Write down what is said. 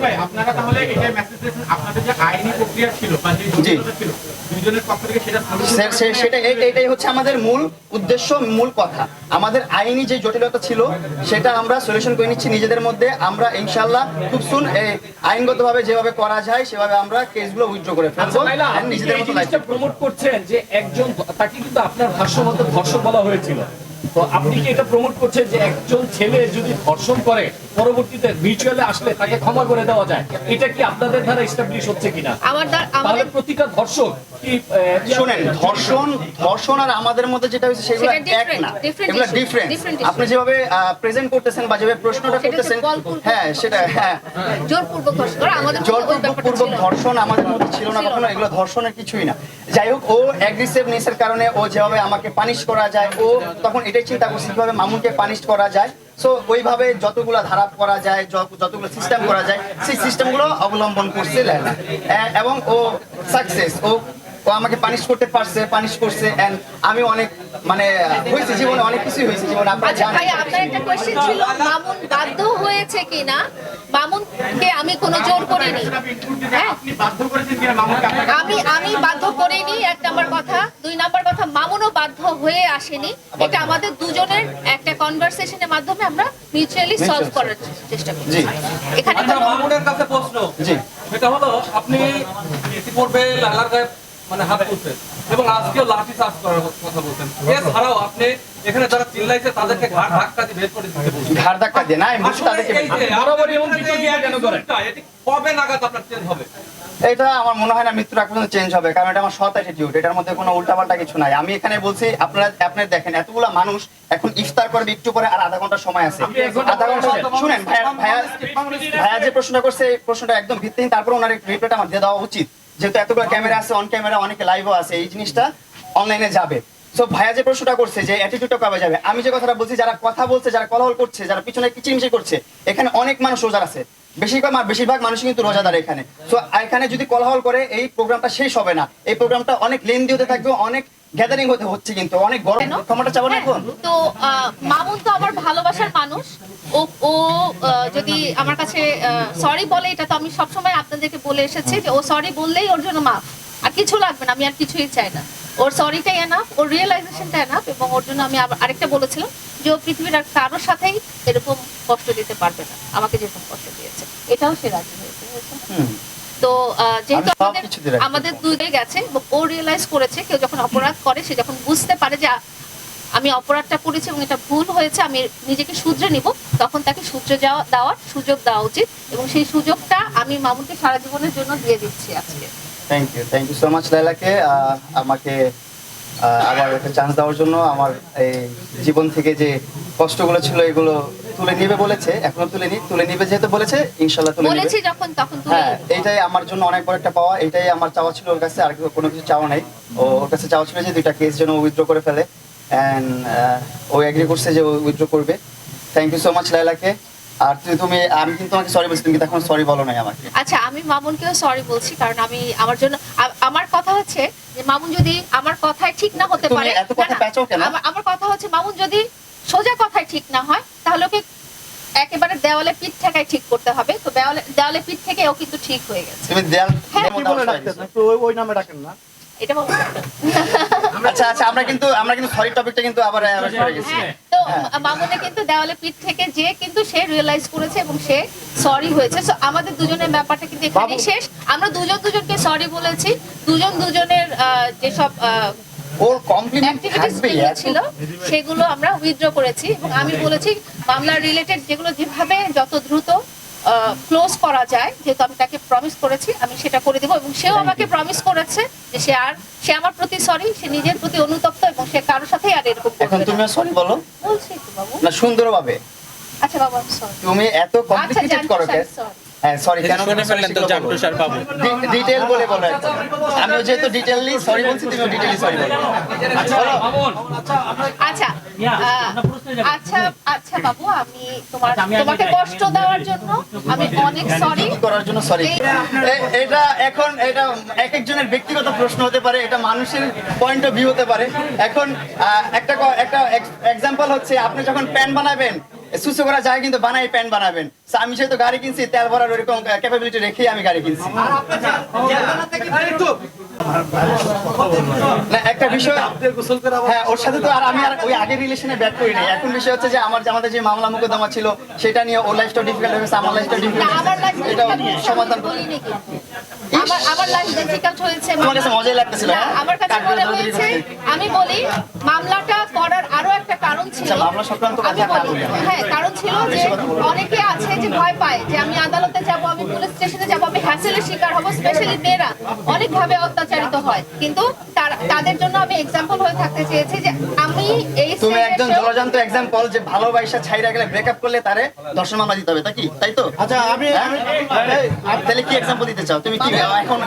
ভাই আপনারা তাহলে এটা মেসেজ দিয়েছেন আপনাদের যে আইনি প্রক্রিয়া ছিল বা যে জটিলতা ছিল দুইজনের পক্ষ থেকে সেটা solution স্যার সে- সেটা এই- এটাই হচ্ছে আমাদের মূল উদ্দেশ্য মূল কথা। আমাদের আইনি যে জটিলতা ছিল সেটা আমরা সলিউশন করে নিচ্ছি নিজেদের মধ্যে। আমরা ইনশাল্লাহ খুব সুন আইনগতভাবে যেভাবে করা যায় সেভাবে আমরা কেসগুলো উইথড্র করে ফেলব। আচ্ছা, নিজেদের মতো প্রমোট করছেন যে একজন তাকে কিন্তু আপনার ভাষ্য মতো ধর্ষক বলা হয়েছিল। তো আপনি কি এটা প্রমোট করছেন যে একজন ছেলে যদি ধর্ষণ করে পরবর্তীতে মিউচুয়ালে আসলে তাকে ক্ষমা করে দেওয়া যায়? এটা কি আপনাদের দ্বারা এস্টাবলিশ হচ্ছে কিনা? আমার আমাদের প্রতিটা ধর্ষক কি আহ, ধর্ষণ ধর্ষণ আর আমাদের মধ্যে যেটা হচ্ছে সেগুলো এক না। এগুলো ডিফারেন্ট আপনি যেভাবে প্রেজেন্ট করতেছেন বা যেভাবে প্রশ্নটা করতেছেন হ্যাঁ সেটা হ্যাঁ। জোরপূর্বক ধর্ষণ আমাদের মধ্যে ওই জলপূর্বক ব্যাপারটা পূর্বক ছিল না। ধর্ষণ আমাদের মধ্যে ছিল না কখনো এগুলো ধর্ষণের কিছুই না। যাই হোক ও অ্যাগ্রেসিভনেসের কারণে ও যেভাবে আমাকে পানিশ করা যায়, ও তখন এটাই চিন্তা করছে, কীভাবে মামুনকে পানিশ করা যায়। সো ওইভাবে যতগুলো ধারাপ করা যায় যতগুলো সিস্টেম করা যায়, সেই সিস্টেমগুলো অবলম্বন করছে এবং ও সাকসেস ও ও আমাকে পানিশ করতে পারছে পানিশ করছে এন্ড আমি অনেক মানে হয়েছে জীবনে অনেক কিছুই হয়েছে জীবনে আপনারা আচ্ছা জানেন। ভাই আপনার একটা কোয়েশ্চেন ছিল মামুন বাধ্য হয়েছে কিনা? মামুনকে আমি কোনো জোর করিনি। আপনি হ্যাঁ। বাধ্য করেছেন কিনা মামুনকে আপনাকে আমি আমি বাধ্য করিনি এক নাম্বার কথা। দুই নাম্বার কথা মামুনও বাধ্য হয়ে আসেনি। এটা আমাদের দুজনের একটা কনভারসেশনের মাধ্যমে আমরা মিউচুয়ালি সলভ করার চেষ্টা করছি। জি। এখানে আচ্ছা মামুনের কাছে প্রশ্ন। জি। সেটা হলো আপনি ইতিপূর্বে লালার গায়ে মানে হাত তুলছেন এবং আজকেও লাঠি চার্জ করার কথা বলছেন এছাড়াও আপনি এখানে যারা চিল্লাইছে তাদেরকে ঘাট ধাক্কা দিয়ে বের করে দিতে বলছেন। ঘাড় ধাক্কা দিয়ে না আমি তাদেরকে কবে নাগাদ আপনার চেঞ্জ হবে? এটা আমার মনে হয় না মৃত্যুর আগ পর্যন্ত চেঞ্জ হবে কারণ এটা আমার সৎ অ্যাটিটিউড এটার মধ্যে কোনো উল্টাপাল্টা কিছু নাই। আমি এখানে বলছি আপনারা আপনারা দেখেন এতগুলা মানুষ এখন ইফতার করবে একটু পরে আর আধা ঘণ্টা সময় আছে। আপনি আধা ঘণ্টা শুনেন ভাইয়া ভাইয়া ভাইয়া যে প্রশ্নটা করছে এই প্রশ্নটা একদম ভিত্তিহীন তারপর ওনার রিপ্লাইটা আমার দিয়ে দেওয়া উচিত। যেহেতু এতগুলো ক্যামেরা আছে অন ক্যামেরা অনেকে লাইভও আছে, এই জিনিসটা অনলাইনে যাবে। সো ভাইয়া যে প্রশ্নটা করছে যে অ্যাটিটিউডটা কবে যাবে, আমি যে কথাটা বলছি, যারা কথা বলছে, যারা কলহল করছে, যারা পিছনে কিচিমিচি করছে, এখানে অনেক মানুষ রোজার আছে। বেশিরভাগ বেশিরভাগ মানুষ কিন্তু রোজাদার এখানে। সো এখানে যদি কলহল করে, এই প্রোগ্রামটা শেষ হবে না। এই প্রোগ্রামটা অনেক লেন্দি হতে থাকবে, অনেক গ্যাদারিং হতে হচ্ছে কিন্তু অনেক গরম? ক্ষমতা চাবো না হ্যাঁ, এখন? তো মামুন তো আমার ভালোবাসার মানুষ। ও ও যদি আমার কাছে সরি বলে এটা তো আমি সবসময় আপনাদেরকে বলে এসেছি যে ও সরি বললেই ওর জন্য মাফ। আর কিছু লাগবে না আমি আর কিছুই চাই না। ওর সরিটাই এনাফ ওর রিয়েলাইজেশনটা এনাফ এবং ওর জন্য আমি আরেকটা বলেছিলাম যে ও পৃথিবীর আর কারোর সাথেই এরকম কষ্ট দিতে পারবে না। আমাকে যেরকম কষ্ট দিয়েছে। এটাও সে রাজি হয়েছে। তো যেহেতু আমাদের আমাদের দুধে গেছে ও রিয়েলাইজ করেছে কেউ যখন অপরাধ করে সে যখন বুঝতে পারে যে আমি অপরাধটা করেছি এবং এটা ভুল হয়েছে আমি নিজেকে শুধরে নিব তখন তাকে শুধরে যাওয়া দেওয়ার সুযোগ দেওয়া উচিত এবং সেই সুযোগটা আমি মামুনকে সারা জীবনের জন্য দিয়ে দিচ্ছি আজকে। Thank you thank you so much লাইলাকে আমাকে আবার একটা চান্স দেওয়ার জন্য আমার এই জীবন থেকে যে কষ্টগুলো ছিল এগুলো তুলে নিবে বলেছে এখনও তুলে নি তুলে নিবে যেহেতু বলেছে ইনশাল্লাহ তুলে বলেছি নিবে। যখন তখন হ্যাঁ। এটাই আমার জন্য অনেক বড় একটা পাওয়া এটাই আমার চাওয়া ছিল ওর কাছে আর কোনো কিছু চাওয়া নাই। ও ওর কাছে চাওয়া ছিল যে দুইটা কেস যেন উইথড্র করে ফেলে। অ্যান্ড ও এগ্রি করছে যে ও উইথড্র করবে। থ্যাংক ইউ সো মাচ লাইলাকে আর তুমি আমি কিন্তু তোমাকে সরি বলছি তুমি কিন্তু এখন সরি বলো নাই আমাকে। আচ্ছা আমি মামুনকেও সরি বলছি কারণ আমি আমার জন্য আমার কথা হচ্ছে যে মামুন যদি আমার কথায় ঠিক না হতে পারে? আমার- আমার কথা হচ্ছে মামুন যদি সোজা কথায় ঠিক না হয় তাহলে ওকে একেবারে দেওয়ালে পিঠ ঠেকায় ঠিক করতে হবে। তো দেওয়ালে দেওয়ালে পিঠ থেকে ও কিন্তু ঠিক হয়ে গেছে। হ্যাঁ, ওই নামে ডাকেন না। এটা আচ্ছা আচ্ছা আমরা কিন্তু আমরা কিন্তু সরি টপিকটা কিন্তু আবার আবার সরে গেছি। হ্যাঁ। তো মামুনে কিন্তু দেওয়ালে পিঠ থেকে যে কিন্তু সে রিয়েলাইজ করেছে এবং সে সরি হয়েছে। আমাদের দুজনের ব্যাপারটা কিন্তু এখানেই শেষ। আমরা দুজন দুজনকে সরি বলেছি। দুজন দুজনের আহ, যেসব আহ, ওর কমপ্লিমেন্ট ছিল সেগুলো আমরা উইথড্র করেছি। এবং আমি বলেছি মামলা রিলেটেড যেগুলো যেভাবে যত দ্রুত ক্লোজ করা যায় যেহেতু আমি তাকে প্রমিস করেছি আমি সেটা করে দেবো এবং সেও আমাকে প্রমিস করেছে যে সে আর সে আমার প্রতি সরি সে নিজের প্রতি অনুতপ্ত এবং সে কারোর সাথেই আর এরকম এখন তুমি সরি বলো? বলছি তো বাবু। না সুন্দরভাবে। আচ্ছা বাবু সরি তুমি এত আচ্ছা কমপ্লিকেটেড করো কেন? হ্যাঁ সরি কেন? শুনে ফেললেন তো জানটু স্যার বাবু। ডিটেল বলে বলো একদম। আমিও যেহেতু ডিটেইলি সরি বলছি তুমিও ডিটেইলি সরি বলো। বলো। আচ্ছা আহ, আচ্ছা আচ্ছা বাবু আমি তোমার তোমাকে কষ্ট দেওয়ার জন্য আমি অনেক সরি করার জন্য সরি এটা এখন এটা এক একজনের ব্যক্তিগত প্রশ্ন হতে পারে এটা মানুষের পয়েন্ট অফ ভিউ হতে পারে। এখন একটা একটা এক্সাম্পল হচ্ছে আপনি যখন প্যান বানাবেন সুসু করা যায় কিন্তু বানাই প্যান বানাবেন। আমি যেহেতু গাড়ি কিনছি তেল ভরার ওরকম ক্যাপাবিলিটি রেখেই আমি গাড়ি কিনছি। না একটা বিষয় হ্যাঁ ওর সাথে তো আর আমি আর ওই আগের রিলেশনে ব্যাক করি নাই। এখন বিষয় হচ্ছে যে আমার আমাদের যে মামলা মোকদ্দমা ছিল সেটা নিয়ে ওর লাইফটা ডিফিকাল্ট হয়েছে আমার লাইফটা ডিফিকাল্ট এটা সমাধান। আমার আমার লাইফ ডিফিকাল্ট হয়েছে তোমার কাছে মজাই লাগতেছিল হ্যাঁ? আমার কাছে মনে হয়েছে আমি বলি মামলাটা করার আরও একটা কারণ ছিল। আচ্ছা, আমি বলি। হ্যাঁ কারণ ছিল যে অনেকে আছে যে ভয় পায় যে আমি আদালতে যাব আমি পুলিশ স্টেশনে যাব আমি হ্যাসেলের শিকার হব স্পেশালি মেয়েরা। অনেকভাবে অত্যাচারিত হয়। কিন্তু তারা- তাদের জন্য আমি এক্সাম্পল হয়ে থাকতে চেয়েছি যে আমি এই তুমি এক্সাম কল এক্সাম্পল যে ভালোবাসা ছাইরা গেলে ব্রেকআপ করলে তারে দর্শন মামলা দিতে হবে তাই কি? তাই তো? আচ্ছা আমি হ্যাঁ? তাহলে কি এক্সাম্পল দিতে চাও? তুমি কি এখন